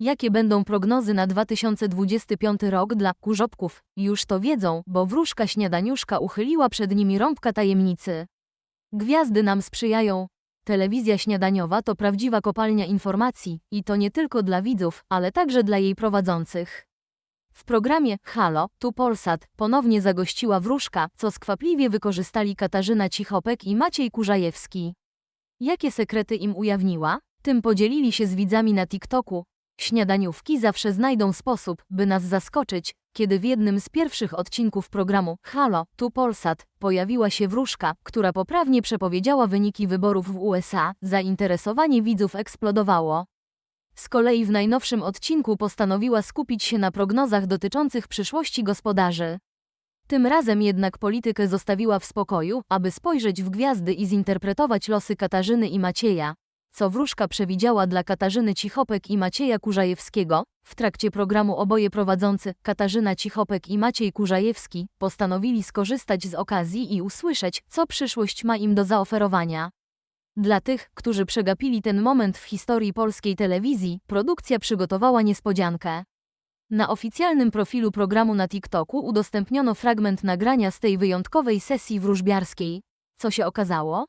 Jakie będą prognozy na 2025 rok dla kurzopków? Już to wiedzą, bo wróżka śniadaniuszka uchyliła przed nimi rąbka tajemnicy. Gwiazdy nam sprzyjają. Telewizja śniadaniowa to prawdziwa kopalnia informacji i to nie tylko dla widzów, ale także dla jej prowadzących. W programie Halo, tu Polsat ponownie zagościła wróżka, co skwapliwie wykorzystali Katarzyna Cichopek i Maciej Kurzajewski. Jakie sekrety im ujawniła? Tym podzielili się z widzami na TikToku. Śniadaniówki zawsze znajdą sposób, by nas zaskoczyć, kiedy w jednym z pierwszych odcinków programu Halo, tu Polsat pojawiła się wróżka, która poprawnie przepowiedziała wyniki wyborów w USA, zainteresowanie widzów eksplodowało. Z kolei w najnowszym odcinku postanowiła skupić się na prognozach dotyczących przyszłości gospodarzy. Tym razem jednak politykę zostawiła w spokoju, aby spojrzeć w gwiazdy i zinterpretować losy Katarzyny i Macieja. Co wróżka przewidziała dla Katarzyny Cichopek i Macieja Kurzajewskiego, w trakcie programu oboje prowadzący, Katarzyna Cichopek i Maciej Kurzajewski, postanowili skorzystać z okazji i usłyszeć, co przyszłość ma im do zaoferowania. Dla tych, którzy przegapili ten moment w historii polskiej telewizji, produkcja przygotowała niespodziankę. Na oficjalnym profilu programu na TikToku udostępniono fragment nagrania z tej wyjątkowej sesji wróżbiarskiej. Co się okazało?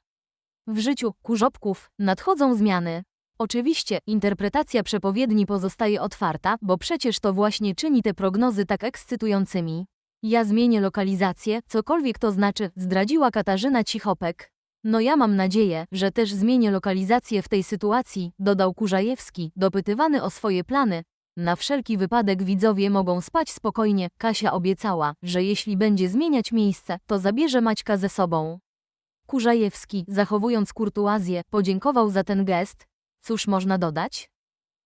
W życiu kurzopków nadchodzą zmiany. Oczywiście, interpretacja przepowiedni pozostaje otwarta, bo przecież to właśnie czyni te prognozy tak ekscytującymi. Ja zmienię lokalizację, cokolwiek to znaczy, zdradziła Katarzyna Cichopek. No ja mam nadzieję, że też zmienię lokalizację w tej sytuacji, dodał Kurzajewski, dopytywany o swoje plany. Na wszelki wypadek widzowie mogą spać spokojnie, Kasia obiecała, że jeśli będzie zmieniać miejsce, to zabierze Maćka ze sobą. Kurzajewski, zachowując kurtuazję, podziękował za ten gest. Cóż można dodać?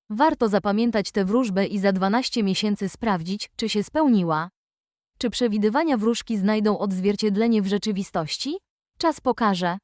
Warto zapamiętać tę wróżbę i za 12 miesięcy sprawdzić, czy się spełniła. Czy przewidywania wróżki znajdą odzwierciedlenie w rzeczywistości? Czas pokaże.